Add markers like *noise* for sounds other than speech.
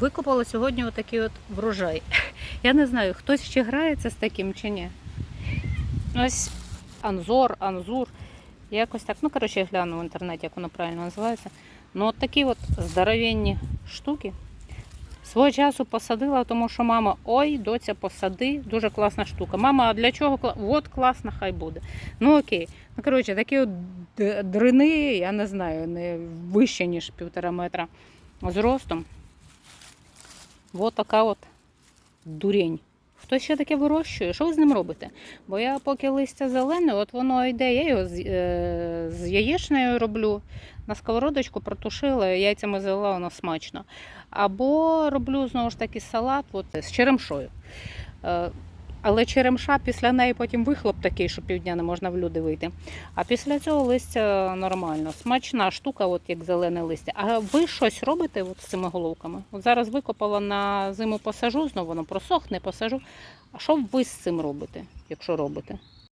Викопала сьогодні отакий от врожай. *laughs* Я не знаю, хтось ще грається з таким чи ні. Ось анзор, анзур. Якось так. Ну, коротше, я гляну в інтернеті, як воно правильно називається. Ну, от такі от здоровенні штуки. Свого часу посадила, тому що мама, ой, доця, посади, дуже класна штука. Мама, а для чого? От класно, хай буде. Ну окей. Ну, коротше, такі от дрини, я не знаю, не вище, ніж півтора метра зростом. От така от дурень. Хто ще таке вирощує? Що ви з ним робите? Бо я поки листя зелене, от воно йде, я його з, е, з яєчнею роблю. На сковородочку протушила, яйцями залила, воно смачно. Або роблю знову ж таки салат от, з черемшою. Е, але черемша після неї потім вихлоп такий, що півдня не можна в люди вийти. А після цього листя нормально. Смачна штука, от як зелене листя. А ви щось робите от з цими головками? От зараз викопала на зиму посажу, знову воно просохне, посажу. А що ви з цим робите, якщо робите?